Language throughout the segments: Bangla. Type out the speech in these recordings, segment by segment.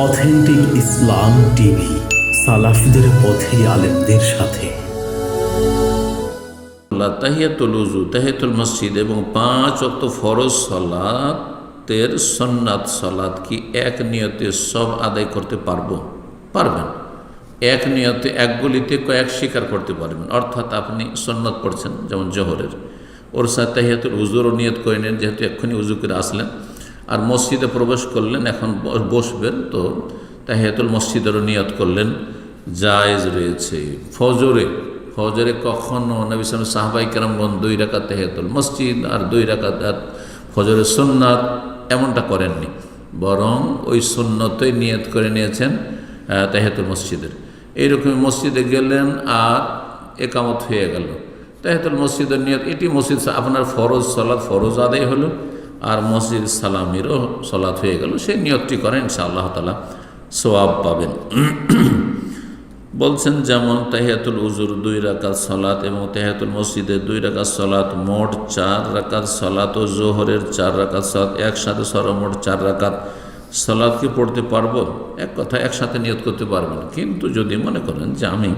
অথেন্টিক ইসলাম টিভি, সালাফিদের পথে আলেমদের সাথে। তাহিয়াতুল উজু তাহিয়াতুল মসজিদ এবং পাঁচ অক্ত ফরজ সলাতের সন্ন্যাত সলাত কি এক নিয়তে সব আদায় করতে পারব? পারবেন। এক নিয়তে এক গলিতে কয়েক স্বীকার করতে পারবেন। অর্থাৎ আপনি সন্ন্যত পড়ছেন, যেমন জোহরের। ওর সাথে তাহিয়াতুল উজুরও নিয়ত করে নেন, যেহেতু এক্ষুনি উজু করে আসলেন। আর মসজিদে প্রবেশ করলেন এখন বসবেন তো। তাহিয়াতুল মসজিদেরও নিয়ত করলেন জায়েজ রয়েছে। ফজরে ফজরে কখনো নবী সালাম সাহাবাই কেরামগণ দুই রাকাত তেহেতুল মসজিদ আর দুই রাকাত ফজরের সুন্নাত এমনটা করেননি। বরং ওই সুন্নতই নিয়ত করে নিয়েছেন আহ, তাহিয়াতুল মসজিদের। এইরকম মসজিদে গেলেন আর একামত হয়ে গেল। তাহিয়াতুল মসজিদের নিয়ত এটি মসজিদ আপনার ফরজ সলাৎ ফরজ আদায় হলো। আর মসজিদ সালামিরও সলাৎ হয়ে গেল। সে নিয়তটি করেন ইনশা আল্লাহ তালা সোয়াব পাবেন। বলছেন, যেমন তাহিয়াতুল উজুর দুই রাকাত সলাত এবং তাহিয়াতুল মসজিদের দুই রাকাত সলাত মোট চার রাকাত সলাত ও জোহরের চার রাকাত সলাত একসাথে সর্বমোট চার রাকাত সলাৎ কি পড়তে পারব? এক কথা একসাথে নিয়ত করতে পারবেন। কিন্তু যদি মনে করেন যে আমি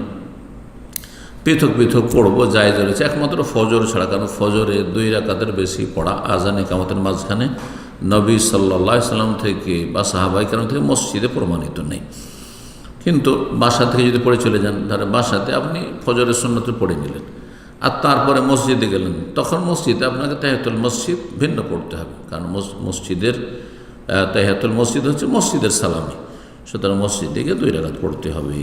পৃথক পৃথক পড়ব জায়জ রয়েছে একমাত্র ফজর ছাড়া, কারণ ফজরে দুই রাকাতের বেশি পড়া আজান একামতের মাঝখানে নবী সাল্লা সাল্লাম থেকে বা সাহাবাই কারণ থেকে মসজিদে প্রমাণিত নেই। কিন্তু বাসা থেকে যদি পড়ে চলে যান, তাহলে বাসাতে আপনি ফজরের সুন্নতে পড়ে নিলেন। আর তারপরে মসজিদে গেলেন, তখন মসজিদে আপনাকে তাহেতুল মসজিদ ভিন্ন পড়তে হবে, কারণ মসজিদের তাহেতুল মসজিদ হচ্ছে মসজিদের সালামি। সুতরাং মসজিদে গিয়ে দুই রাকাত পড়তে হবে।